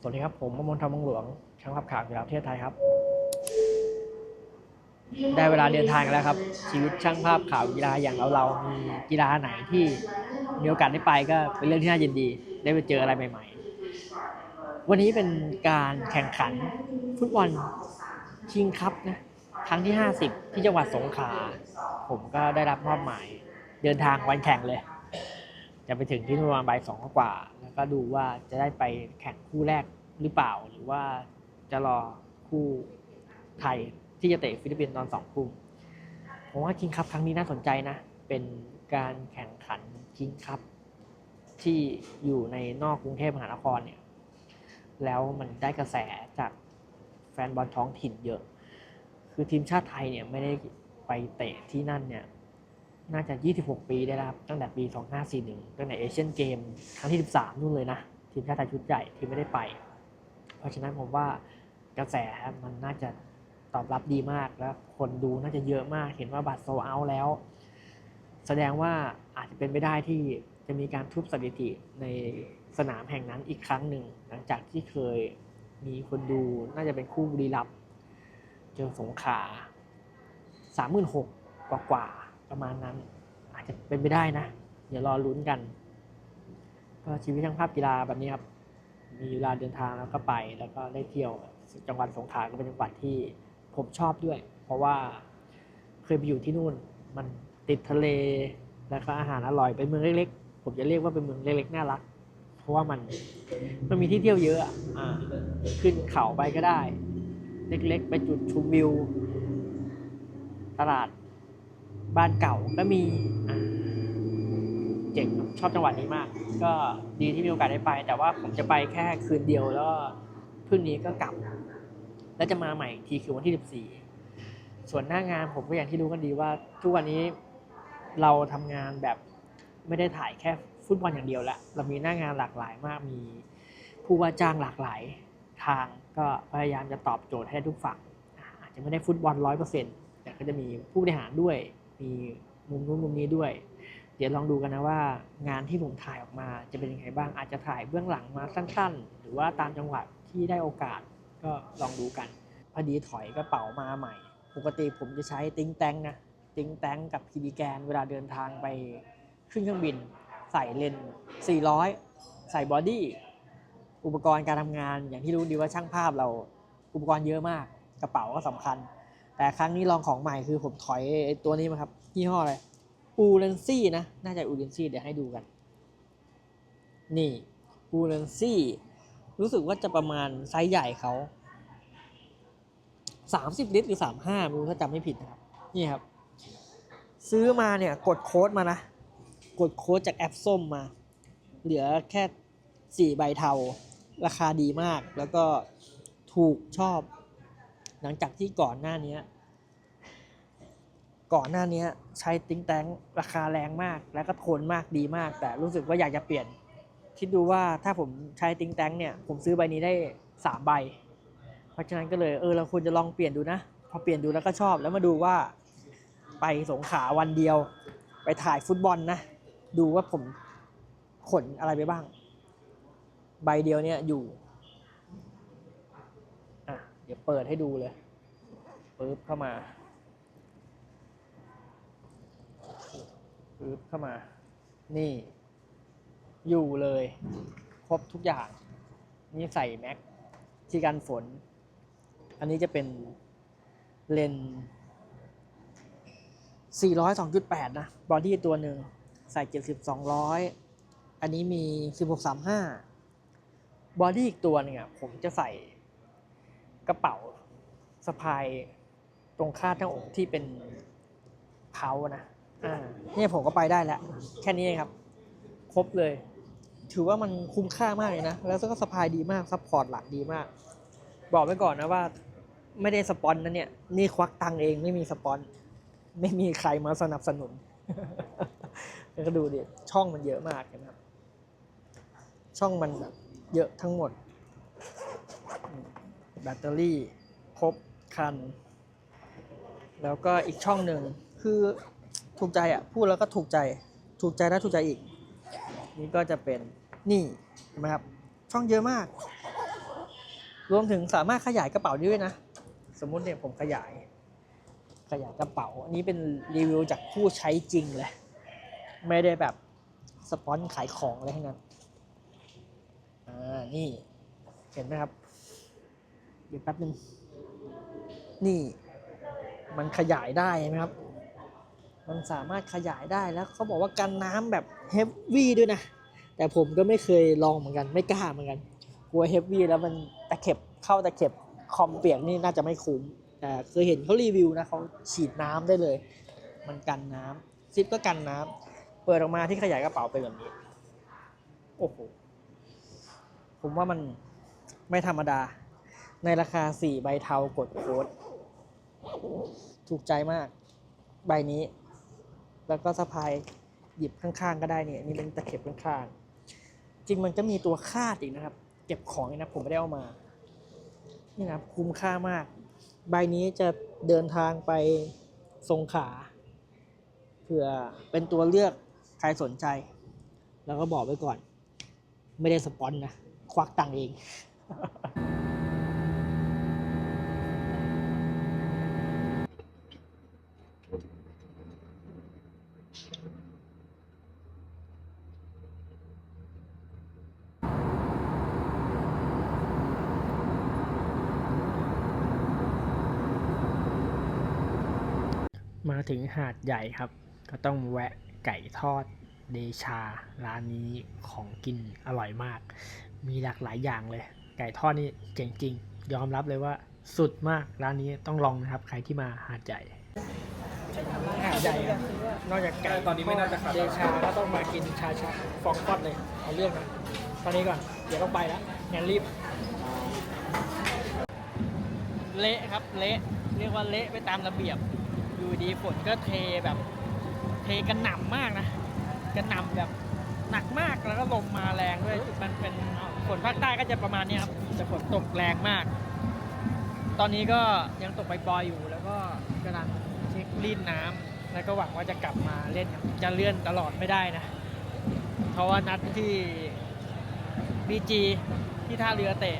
สวัสดีครับ ผมมมลธรรมวงหลวง ช่างภาพข่าวกีฬาประเทศไทยครับ ได้เวลาเดินทางกันแล้วครับ ชีวิตช่างภาพข่าวกีฬาอย่างเราเรามีกีฬาไหนที่มีโอกาสได้ไปก็เป็นเรื่องที่น่ายินดี ได้ไปเจออะไรใหม่ ๆ วันนี้เป็นการแข่งขันฟุตบอลชิงคัพนะครั้งที่ 50 ที่จังหวัดสงขลาผมก็ได้รับมอบหมาย เดินทางวันแข่งเลย จะไปถึงที่นู่นประมาณบ่ายสองกว่า แล้วก็ดูว่าจะได้ไปแข่งคู่แรกหรือเปล่า หรือว่าจะรอคู่ไทยที่จะเตะฟิลิปปินส์ตอนสองทุ่มผมว่าคิงคัพครั้งนี้น่าสนใจนะ เป็นการแข่งขันคิงคัพที่อยู่ในนอกกรุงเทพมหานครเนี่ย แล้วมันได้กระแสจากแฟนบอลท้องถิ่นเยอะ คือทีมชาติไทยเนี่ยไม่ได้ไปเตะที่นั่นเนี่ย น่าจะ 26 ปีได้แล้วครับ ตั้งแต่ปี 2541 ตั้งแต่เอเชียนเกมครั้งที่ 13 นู่นเลยนะ ทีมชาติไทยชุดใหญ่ที่ไม่ได้ไป เพราะฉะนั้นผมว่ากระแสมันน่าจะตอบรับดีมากแล้วคนดูน่าจะเยอะมาก เห็นว่าบัตรโซเอาแล้ว แสดงว่าอาจจะเป็นไปได้ที่จะมีการทุบสถิติในสนามแห่งนั้นอีกครั้งหนึ่ง หลังจากที่เคยมีคนดูน่าจะเป็นคู่บุรีรัมย์เจอสงขลา36,000กว่ากว่า ประมาณนั้น อาจจะเป็นไปได้นะ เดี๋ยวรอลุ้นกัน ก็ชีวิตช่างภาพกีฬาแบบนี้ครับ มีเวลาเดินทางแล้วก็ไป แล้วก็ได้เที่ยวจังหวัดสงขลาก็เป็นจังหวัดที่ผมชอบด้วย เพราะว่าเคยไปอยู่ที่นู่น มันติดทะเล แล้วก็อาหารอร่อยเป็นเมืองเล็กๆ ผมจะเรียกว่าเป็นเมืองเล็กๆน่ารัก เพราะว่ามันมันมีที่เที่ยวเยอะอะอ่าขึ้นเขาไปก็ได้ เล็กๆ ไปจุดชมวิว ตลาด บ้านเก่าก็มีเจ๋งชอบจังหวัดนี้มาก ก็ดีที่มีโอกาสได้ไป แต่ว่าผมจะไปแค่คืนเดียวแล้วพรุ่งนี้ก็กลับ แล้วจะมาใหม่ทีคือวันที่ 14 ส่วนหน้างานผมก็อย่างที่รู้กันดีว่า ทุกวันนี้เราทำงานแบบไม่ได้ถ่ายแค่ฟุตบอลอย่างเดียวละเรามีหน้างานหลากหลายมากมีผู้ว่าจ้างหลากหลายทางก็พยายามจะตอบโจทย์ให้ทุกฝั่งอาจจะไม่ได้ฟุตบอลร้อยเปอร์เซ็นต์แต่ก็จะมีผู้บริหารด้วย มีมุมนู้นมุมนี้ด้วย เดี๋ยวลองดูกันนะว่างานที่ผมถ่ายออกมาจะเป็นยังไงบ้างอาจจะถ่ายเบื้องหลังมาสั้น ๆ หรือว่าตามจังหวัดที่ได้โอกาสก็ลองดูกัน พอดีถอยกระเป๋ามาใหม่ ปกติผมจะใช้ติ้งแตงนะติ้งแตงกับพีดีแกนเวลาเดินทางไปขึ้นเครื่องบิน ใส่เลนส์400 ใส่บอดี้อุปกรณ์การทำงานอย่างที่รู้ดีว่าช่างภาพเราอุปกรณ์เยอะมากกระเป๋าก็สำคัญ แต่ครั้งนี้ลองของใหม่คือผมถอยตัวนี้มาครับยี่ห้ออะไรอูเรนซี่นะ น่าจะอูเรนซี่เดี๋ยวให้ดูกัน นี่อูเรนซี่รู้สึกว่าจะประมาณไซส์ใหญ่เขาสามสิบลิตรหรือสามห้าไม่รู้ถ้าจำไม่ผิดนะครับ นี่ครับ ซื้อมาเนี่ยกดโค้ดมานะ กดโค้ดจากแอปส้มมา เหลือแค่สี่ใบเทา ราคาดีมากแล้วก็ถูกชอบ หลังจากที่ก่อนหน้านี้ก่อนหน้านี้ใช้ติ้งแตงราคาแรงมาก แล้วก็ทนมากดีมาก แต่รู้สึกว่าอยากจะเปลี่ยน คิดดูว่าถ้าผมใช้ติ้งแตงเนี่ย ผมซื้อใบนี้ได้สามใบ เพราะฉะนั้นก็เลยเออเราควรจะลองเปลี่ยนดูนะ พอเปลี่ยนดูแล้วก็ชอบแล้วมาดูว่า ไปสงขาวันเดียว ไปถ่ายฟุตบอลนะ ดูว่าผมขนอะไรไปบ้าง ใบเดียวเนี่ยอยู่ ดี๋ยวเปิดให้ดูเลยปึ๊บเข้ามาปึ๊บเข้ามา นี่ อยู่เลย ครบทุกอย่าง นี่ใส่แม็กที่กันฝน อันนี้จะเป็นเลนส์402.8 นะ บอดี้ตัวหนึ่ง ใส่ 70 200 อันนี้มี 16 35 บอดี้อีกตัวหนึงอะผมจะใส่ กระเป๋าสะพายตรงคาดหน้าอกที่เป็นเพานะอ่าเนี่ยผมก็ไปได้แล้วแค่นี้เองครับ ครบเลย ถือว่ามันคุ้มค่ามากเลยนะ แล้วก็สะพายดีมากซัพพอร์ตหลังดีมาก บอกไว้ก่อนนะว่าไม่ได้สปอนนะเนี่ย นี่ควักตังค์เองไม่มีสปอน ไม่มีใครมาสนับสนุนแล้วก็ดูดิช่องมันเยอะมากนะครับ ช่องมันแบบเยอะทั้งหมดอืม แบตเตอรี่ครบคัน แล้วก็อีกช่องหนึ่งคือถูกใจอะพูดแล้วก็ถูกใจถูกใจแล้วถูกใจอีก นี่ก็จะเป็นนี่เห็นไหมครับช่องเยอะมาก รวมถึงสามารถขยายกระเป๋าได้ด้วยนะ สมมุติเนี่ยผมขยาย ขยายกระเป๋าอันนี้เป็นรีวิวจากผู้ใช้จริงเลย ไม่ได้แบบสปอนขายของอะไรทั้งนั้นอ่านี่เห็นไหมครับ เดี๋ยวแป๊บนึง นี่ มันขยายได้นไหมครับ มันสามารถขยายได้แล้วเขาบอกว่ากันน้ำแบบเฮฟวี่ด้วยนะ แต่ผมก็ไม่เคยลองเหมือนกัน ไม่กล้าเหมือนกัน กลัวเฮฟวี่แล้วมันตะเข็บเข้าตะเข็บคอมเปียกนี่น่าจะไม่คุ้มแต่เคยเห็นเขารีวิวนะเขาฉีดน้ำได้เลย มันกันน้ำซิปก็กันน้ำเปิดออกมาที่ขยายกระเป๋าเป็นแบบนี้ โอ้โห ผมว่ามันไม่ธรรมดา ในราคา 4 ใบเทากดโค้ดถูกใจมาก ใบนี้ แล้วก็สะพายหยิบข้างๆ ก็ได้เนี่ยนี่เป็นตะเข็บข้างๆ จริงมันก็มีตัวคาดอีกนะครับ เก็บของนะผมไม่ได้เอามา นี่นะครับคุ้มค่ามาก ใบนี้จะเดินทางไปสงขลาเผื่อเป็นตัวเลือกใครสนใจ แล้วก็บอกไว้ก่อน ไม่ได้สปอนนะ ควักตังค์เอง มาถึงหาดใหญ่ครับ ก็ต้องแวะไก่ทอดเดชา ร้านนี้ของกินอร่อยมาก มีหลากหลายอย่างเลย ไก่ทอดนี่เจ๋งจริง ยอมรับเลยว่าสุดมากร้านนี้ต้องลองนะครับ ใครที่มาหาดใหญ่ หาดใหญ่ครับนอกจากไก่ตอนนี้ไม่น่าจะขาด เดชาก็ต้องมากินชาชักฟองฟอดเลยเอาเรื่องนะตอนนี้ก่อนเดี๋ยวต้องไปแล้วงั้นรีบ เละครับเละเรียกว่าเละไปตามระเบียบ อยู่ดีฝนก็เทแบบ เทกระหน่ำมากนะกระหน่ำแบบหนักมากแล้วก็ลมมาแรงด้วยมันเป็นฝนภาคใต้ก็จะประมาณนี้ครับจะฝนตกแรงมาก ตอนนี้ก็ยังตกปล่อยๆอยู่แล้วก็กำลังเช็ค รีดน้ำแล้วก็หวังว่าจะกลับมาเล่นจะเลื่อนตลอดไม่ได้นะ เพราะว่านัดที่บีจีที่ท่าเรือเตะ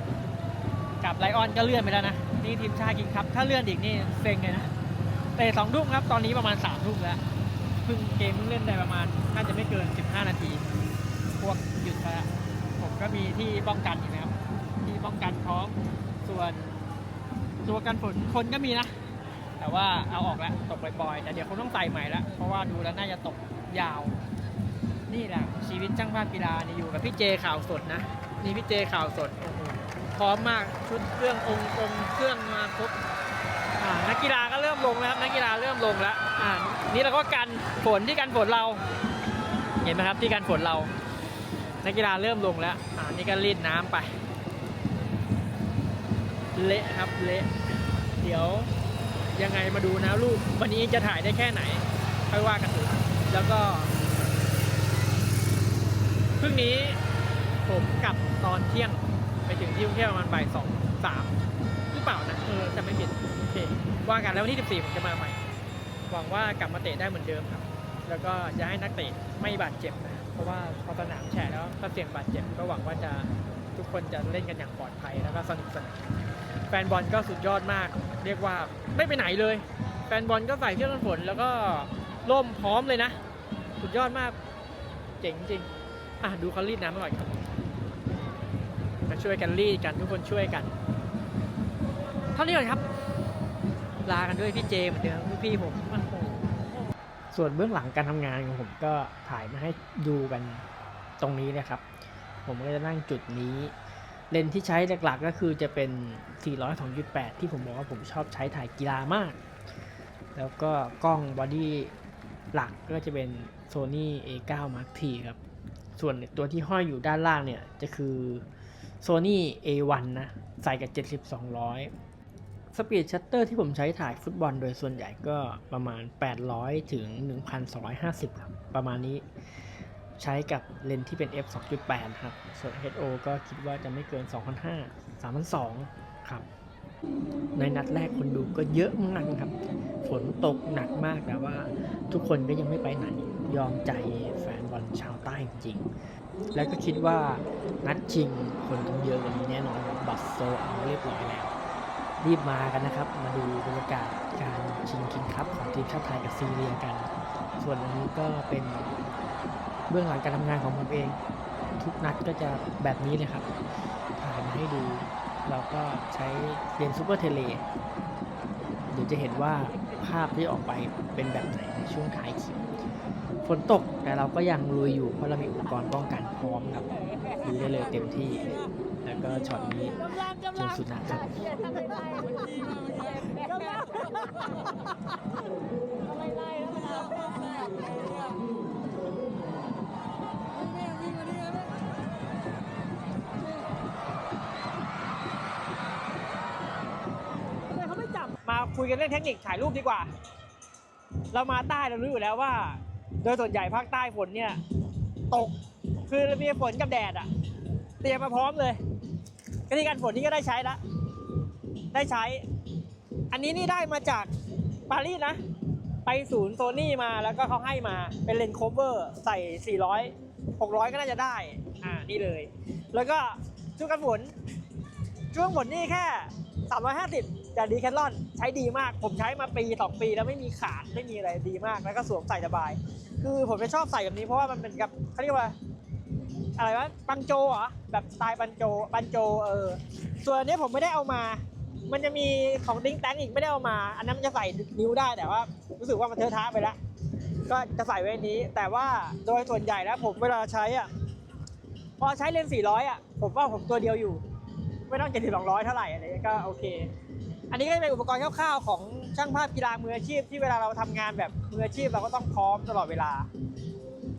กับไลออนก็เลื่อนไปแล้วนะ นี่ทีมชาติกิงครับ ถ้าเลื่อนอีกนี่เซ็งเลยนะเตะสองทุ่มครับ ตอนนี้ประมาณสามทุ่มแล้วเพิ่งเกมเพิ่งเล่นได้ประมาณน่าจะไม่เกิน15นาที พวกหยุดไปแล้วผมก็มีที่ป้องกันอยู่นะครับ ที่ป้องกันพร้อมส่วนตัวกันฝนคนก็มีนะ แต่ว่าเอาออกแล้วตกบ่อยๆ แต่เดี๋ยวคงต้องใส่ใหม่แล้วเพราะว่าดูแล้วน่าจะตกยาว นี่แหละชีวิตช่างภาพกีฬานี่อยู่กับพี่เจข่าวสดนะนี่พี่เจข่าวสดโอ้โหพร้อมมากชุดเครื่ององค์องค์เครื่องมาครบอ่านักกีฬาก็เริ่มลงแล้วครับนักกีฬาเริ่มลงแล้วอ่านี่เราก็กันฝนที่กันฝนเรา เห็นไหมครับที่กันฝนเรา นักกีฬาเริ่มลงแล้วอ่านี่ก็รีดน้ำไป เละครับเละเดี๋ยว ยังไงมาดูนะรูปวันนี้จะถ่ายได้แค่ไหนค่อยว่ากันดูแล้วก็พรุ่งนี้ผมกลับตอนเที่ยงไปถึงที่กรุงเทพประมาณบ่ายสองสามหรือเปล่านะเออจะไม่ผิดโอเคว่ากันแล้ววันที่14ผมจะมาใหม่ หวังว่ากลับมาเตะได้เหมือนเดิมครับ แล้วก็จะให้นักเตะไม่บาดเจ็บนะเพราะว่าพอสนามแฉะแล้วถ้าเสี่ยงบาดเจ็บก็หวังว่าจะทุกคนจะเล่นกันอย่างปลอดภัยแล้วก็สนุกสนาน แฟนบอลก็สุดยอดมาก เรียกว่าไม่ไปไหนเลย แฟนบอลก็ใส่เสื้อกันฝน แล้วก็ร่มพร้อมเลยนะ สุดยอดมาก เจ๋งจริงอะดูเขารีดน้ำหน่อยครับมาช่วยกันรีดกันทุกคนช่วยกันเท่านี้ก่อนครับ ลากันด้วยพี่เจเหมือนเดิมพี่ผมโอ้โหส่วนเบื้องหลังการทำงานของผมก็ถ่ายมาให้ดูกันตรงนี้นะครับ ผมก็จะนั่งจุดนี้ เลนที่ใช้หลักๆก็คือจะเป็น402.8 ที่ผมบอกว่าผมชอบใช้ถ่ายกีฬามาก แล้วก็กล้องบอดี้หลักก็จะเป็น Sony A9 Mark III ครับ ส่วนตัวที่ห้อยอยู่ด้านล่างเนี่ย จะคือ Sony A1 นะ ใส่กับ 70 200 สปีดชัตเตอร์ที่ผมใช้ถ่ายฟุตบอลโดยส่วนใหญ่ก็ประมาณ 800 ถึง 1250 ครับ ประมาณนี้ ใช้กับเลนส์ที่เป็น f 2.8 ครับ ส่วน HO ก็คิดว่าจะไม่เกิน 2,500 3,200 ครับ ในนัดแรกคนดูก็เยอะมากครับ ฝนตกหนักมากแต่ว่าทุกคนก็ยังไม่ไปไหน ยอมใจแฟนบอลชาวใต้จริง แล้วก็คิดว่านัดชิงคนต้องเยอะกว่านี้แน่นอนบบัตรโซเอาเรียบร้อยแล้ว รีบมากันนะครับ มาดูบรรยากาศการชิงคิงคัพของทีมชาติไทยกับซีเรียกัน ส่วนอันนี้ก็เป็น เบื้องหลังการทำงานของผมเอง ทุกนัดก็จะแบบนี้เลยครับ ถ่ายมาให้ดู เราก็ใช้เรียนซูเปอร์เทเลเดี๋ยวจะเห็นว่าภาพที่ออกไปเป็นแบบไหนในช่วงท้ายคลิปฝนตกแต่เราก็ยังลุยอยู่เพราะเรามีอุปกรณ์ป้องกันพร้อมครับลุยได้เลยเต็มที่ แล้วก็ช็อตนี้เจอสุนัขครับ คุยกันเรื่องเทคนิคถ่ายรูปดีกว่า เรามาใต้เรารู้อยู่แล้วว่า โดยส่วนใหญ่ภาคใต้ฝนเนี่ย ตกคือมีฝนกับแดดอะเตรียมมาพร้อมเลยก็ที่การฝนนี่ก็ได้ใช้ละได้ใช้ อันนี้นี่ได้มาจากปารีสนะ ไปศูนย์โซนี่มาแล้วก็เขาให้มาเป็นเลนส์โคเวอร์ใส่ 400 600 ก็น่าจะได้ อ่า นี่เลย แล้วก็ชุดกันฝนช่วงฝนนี่แค่ 350จากดีแคทลอน ใช้ดีมาก ผมใช้มาปี2ปีแล้วไม่มีขาดไม่มีอะไรดีมากแล้วก็สวมใส่สบาย คือผมจะชอบใส่แบบนี้เพราะว่ามันเป็นกับเขาเรียกว่าอะไรวะปังโจเหรอแบบสไตล์ปันโจปันโจเออส่วนอันนี้ผมไม่ได้เอามา มันจะมีของดิ้งแตงอีกไม่ได้เอามา อันนั้นมันจะใส่นิ้วได้แต่ว่า รู้สึกว่ามันเทอะท้าไปแล้วก็จะใส่ไว้นี้ แต่ว่าโดยส่วนใหญ่แล้วผมเวลาใช้อะพอใช้เลนส์400อะผมว่าผมตัวเดียวอยู่ ไม่ต้องเจ็ดสิบสองร้อยเท่าไหร่อะไรก็โอเค อันนี้ก็จะเป็นอุปกรณ์คร่าวๆของช่างภาพกีฬามืออาชีพที่เวลาเราทำงานแบบมืออาชีพเราก็ต้องพร้อมตลอดเวลา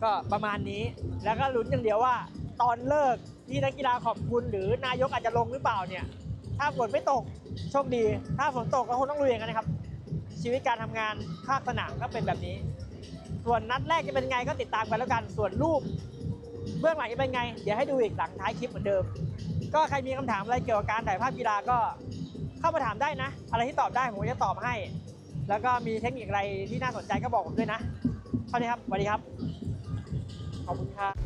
ก็ประมาณนี้แล้วก็ลุ้นอย่างเดียวว่า ตอนเลิกที่นักกีฬาขอบคุณหรือนายกอาจจะลงหรือเปล่าเนี่ย ถ้าฝนไม่ตกโชคดี ถ้าฝนตกก็คงต้องลุยอย่างนั้นนะครับ ชีวิตการทำงานภาคสนามก็เป็นแบบนี้ ส่วนนัดแรกจะเป็นไงก็ติดตามกันแล้วกันส่วนรูปเบื้องหลังจะเป็นไง เดี๋ยวให้ดูอีกหลังท้ายคลิปเหมือนเดิม ก็ใครมีคำถามอะไรเกี่ยวกับการถ่ายภาพกีฬาก็ เข้ามาถามได้นะ อะไรที่ตอบได้ผมก็จะตอบให้ แล้วก็มีเทคนิคอะไรที่น่าสนใจก็บอกผมด้วยนะเท่านี้ครับสวัสดีครับขอบคุณครับ